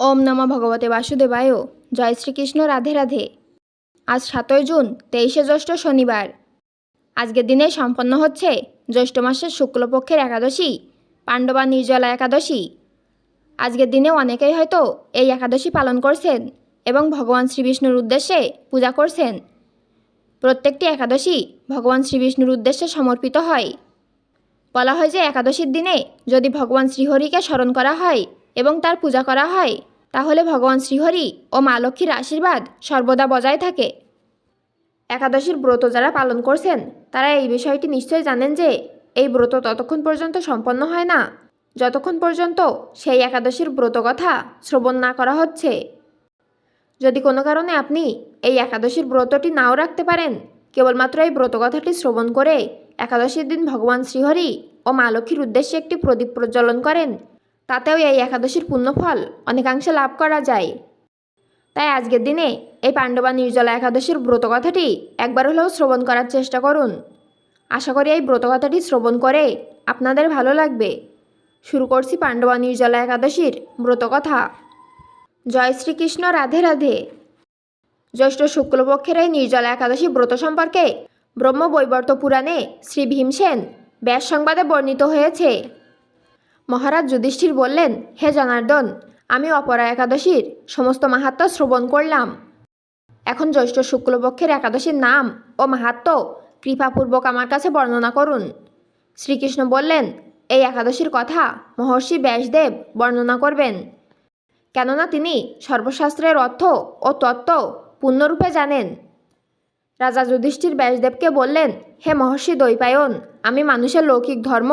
ওম নমঃ ভগবতে বাসুদেবায়। জয় শ্রীকৃষ্ণ, রাধে রাধে। আজ সাতই জুন, তেইশে জ্যৈষ্ঠ শনিবার। আজকের দিনে সম্পন্ন হচ্ছে জ্যৈষ্ঠ মাসের শুক্লপক্ষের একাদশী, পাণ্ডবা নির্জলা একাদশী। আজকের দিনে অনেকেই হয়তো এই একাদশী পালন করছেন এবং ভগবান শ্রীবিষ্ণুর উদ্দেশ্যে পূজা করছেন। প্রত্যেকটি একাদশী ভগবান শ্রীবিষ্ণুর উদ্দেশ্যে সমর্পিত হয়। বলা হয় যে একাদশীর দিনে যদি ভগবান শ্রীহরিকে স্মরণ করা হয় এবং তার পূজা করা হয় তাহলে ভগবান শ্রীহরি ও মা লক্ষ্মীর আশীর্বাদ সর্বদা বজায় থাকে। একাদশীর ব্রত যারা পালন করছেন, তারা এই বিষয়টি নিশ্চয় জানেন যে, এই ব্রত ততক্ষণ পর্যন্ত সম্পন্ন হয় না। যতক্ষণ পর্যন্ত সেই একাদশীর ব্রত কথা শ্রবণ না করা হচ্ছে। যদি কোনো কারণে আপনি এই একাদশীর ব্রতটি নাও রাখতে পারেন, কেবলমাত্র এই ব্রত কথাটি শ্রবণ করে একাদশীর দিন ভগবান শ্রীহরি ও মা লক্ষ্মীর উদ্দেশ্যে একটি প্রদীপ প্রজ্বলন করেন। তাতেও এই একাদশীর পুণ্যফল অনেকাংশে লাভ করা যায়। তাই আজকের দিনে এই পাণ্ডবা নির্জলা একাদশীর ব্রত কথাটি একবার হলেও শ্রবণ করার চেষ্টা করুন। আশা করি এই ব্রত কথাটি শ্রবণ করে আপনাদের ভালো লাগবে। শুরু করছি পাণ্ডবা নির্জলা একাদশীর ব্রত কথা জয় শ্রীকৃষ্ণ, রাধে রাধে। জ্যৈষ্ঠ শুক্লপক্ষের এই নির্জলা একাদশী ব্রত সম্পর্কে ব্রহ্ম বৈবর্ত পুরাণে শ্রী ভীমসেন ব্যাস সংবাদে বর্ণিত হয়েছে। মহারাজ যুধিষ্ঠির বললেন, হে জনার্দন, আমি অপরা একাদশীর সমস্ত মাহাত্ম শ্রবণ করলাম। এখন জ্যৈষ্ঠ শুক্লপক্ষের একাদশীর নাম ও মাহাত্ম কৃপাপূর্বক আমার কাছে বর্ণনা করুন। শ্রীকৃষ্ণ বললেন, এই একাদশীর কথা মহর্ষি ব্যাসদেব বর্ণনা করবেন। কেননা তিনি সর্বশাস্ত্রের অর্থ ও তত্ত্ব পূর্ণরূপে জানেন। রাজা যুধিষ্ঠির ব্যাসদেবকে বললেন, হে মহর্ষি দৈপায়ন আমি মানুষের লৌকিক ধর্ম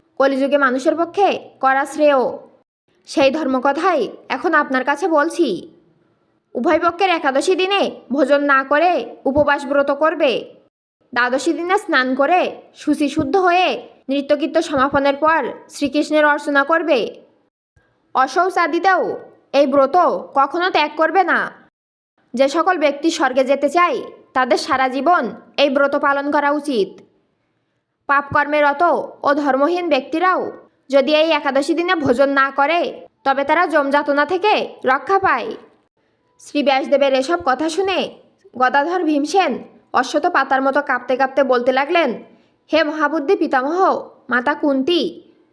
কলিযুগে মানুষের পক্ষে করা শ্রেয়। সেই ধর্মকথাই এখন আপনার কাছে বলছি। উভয় পক্ষের একাদশী দিনে ভোজন না করে উপবাস ব্রত করবে। দ্বাদশী দিনে স্নান করে শুচি শুদ্ধ হয়ে নৃত্যকীর্ত সমাপনের পর শ্রীকৃষ্ণের অর্চনা করবে। অশৌচাদিতেও এই ব্রত কখনো ত্যাগ করবে না। যে সকল ব্যক্তি স্বর্গে যেতে চায়, তাদের সারা জীবন এই ব্রত পালন করা উচিত। পাপকর্মে রত ও ধর্মহীন ব্যক্তিরাও যদি এই একাদশী দিনে ভোজন না করে, তবে তারা জমযাতনা থেকে রক্ষা পায়। শ্রী ব্যাসদেবের এসব কথা শুনে গদাধর ভীমসেন অশ্বত পাতার মতো কাঁপতে কাঁপতে বলতে লাগলেন, হে মহাবুদ্ধি পিতামহ, মাতা কুন্তি,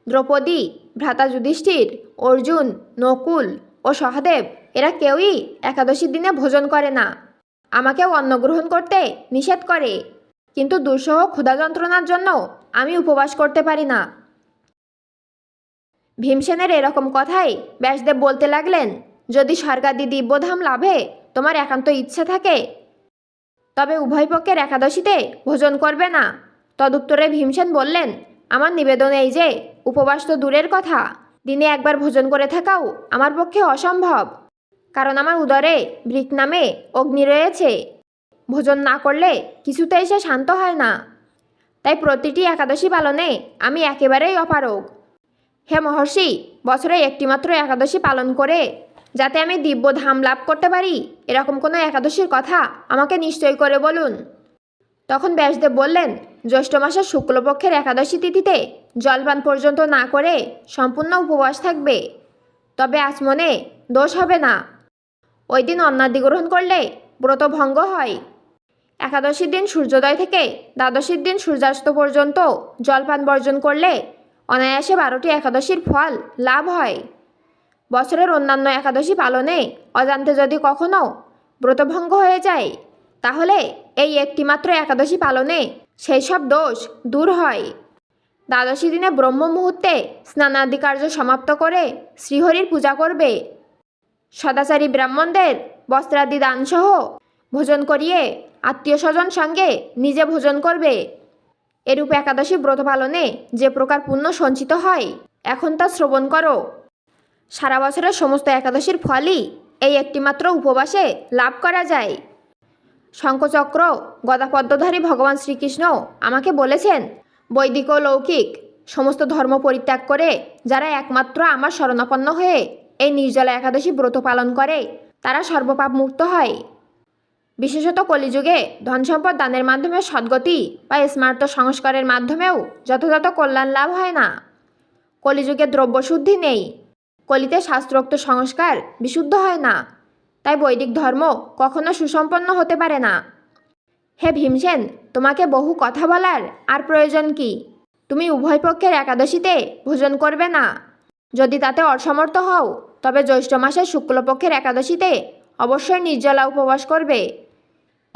দ্রৌপদী, ভ্রাতা যুধিষ্ঠির, অর্জুন, নকুল ও সহদেব, এরা কেউই একাদশীর দিনে ভোজন করে না। আমাকেও অন্ন গ্রহণ করতে নিষেধ করে। কিন্তু দুঃসহ ক্ষুধা যন্ত্রণার জন্য আমি উপবাস করতে পারি না। ভীমসেনের এরকম কথাই ব্যাসদেব বলতে লাগলেন, যদি স্বর্গাদি দিব্যধাম লাভে তোমার একান্ত ইচ্ছা থাকে, তবে উভয় পক্ষের একাদশীতে ভোজন করবে না। তদুত্তরে ভীমসেন বললেন, আমার নিবেদন এই যে, উপবাস তো দূরের কথা, দিনে একবার ভোজন করে থাকাও আমার পক্ষে অসম্ভব। কারণ আমার উদরে বৃক নামে অগ্নি রয়েছে ভোজন না করলে কিছুতেই সে শান্ত হয় না। তাই প্রতিটি একাদশী পালনে আমি একেবারেই অপারগ। হে মহর্ষি, বছরে একটিমাত্র একাদশী পালন করে যাতে আমি দিব্য ধাম লাভ করতে পারি, এরকম কোনো একাদশীর কথা আমাকে নিশ্চয় করে বলুন। তখন ব্যাসদেব বললেন, জ্যৈষ্ঠ মাসের শুক্লপক্ষের একাদশী তিথিতে জলপান পর্যন্ত না করে সম্পূর্ণ উপবাস থাকবে। তবে আচমনে দোষ হবে না। ওই দিন অন্নাদি গ্রহণ করলে ব্রত ভঙ্গ হয়। একাদশীর দিন সূর্যোদয় থেকে দ্বাদশীর দিন সূর্যাস্ত পর্যন্ত জলপান বর্জন করলে অনায়াসে বারোটি একাদশীর ফল লাভ হয়। বছরের অন্যান্য একাদশী পালনে অজান্তে যদি কখনো ব্রতভঙ্গ হয়ে যায়, তাহলে এই একটিমাত্র একাদশী পালনে সেই সব দোষ দূর হয়। দ্বাদশী দিনে ব্রহ্ম মুহূর্তে স্নানাদি কার্য সমাপ্ত করে শ্রীহরির পূজা করবে। সদাচারী ব্রাহ্মণদের বস্ত্রাদি দানসহ ভোজন করিয়ে আত্মীয় স্বজন সঙ্গে নিজে ভোজন করবে। এরূপ একাদশী ব্রত পালনে যে প্রকার পুণ্য সঞ্চিত হয়, এখন তা শ্রবণ করো। সারা বছরের সমস্ত একাদশীর ফলই এই একটিমাত্র উপবাসে লাভ করা যায়। শঙ্খচক্র, গদাপদ্মধারী ভগবান শ্রীকৃষ্ণ আমাকে বলেছেন, বৈদিক ও লৌকিক সমস্ত ধর্ম পরিত্যাগ করে যারা একমাত্র আমার শরণাপন্ন হয়ে এই নির্জলা একাদশী ব্রত পালন করে, তারা সর্বপাপ মুক্ত হয়। বিশেষত কলিযুগে ধনসম্পদ দানের মাধ্যমে সদ্গতি বা স্মার্ত সংস্কারের মাধ্যমেও যথাযথ কল্যাণ লাভ হয় না। কলিযুগে দ্রব্যশুদ্ধি নেই। কলিতে শাস্ত্রোক্ত সংস্কার বিশুদ্ধ হয় না। তাই বৈদিক ধর্ম কখনো সুসম্পন্ন হতে পারে না। হে ভীমসেন, তোমাকে বহু কথা বলার আর প্রয়োজন কি? তুমি উভয় পক্ষের একাদশীতে ভোজন করবে না। যদি তাতে অসমর্থ হও, তবে জ্যৈষ্ঠ মাসের শুক্লপক্ষের একাদশীতে অবশ্যই নির্জলা উপবাস করবে।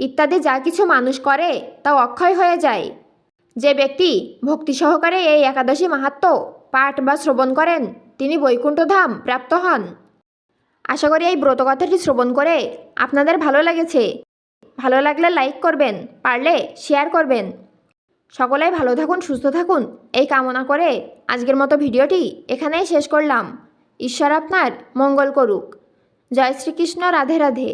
ইত্যাদি যা কিছু মানুষ করে তা অক্ষয় হয়ে যায়। যে ব্যক্তি ভক্তি সহকারে এই একাদশী মাহাত্ম পাঠ বা শ্রবণ করেন, তিনি বৈকুণ্ঠধাম প্রাপ্ত হন। আশা করি এই ব্রতকথাটি শ্রবণ করে আপনাদের ভালো লেগেছে। ভালো লাগলে লাইক করবেন, পারলে শেয়ার করবেন। সকলেই ভালো থাকুন, সুস্থ থাকুন। এই কামনা করে আজকের মতো ভিডিওটি এখানেই শেষ করলাম। ঈশ্বর আপনার মঙ্গল করুক। জয় শ্রীকৃষ্ণ, রাধে রাধে।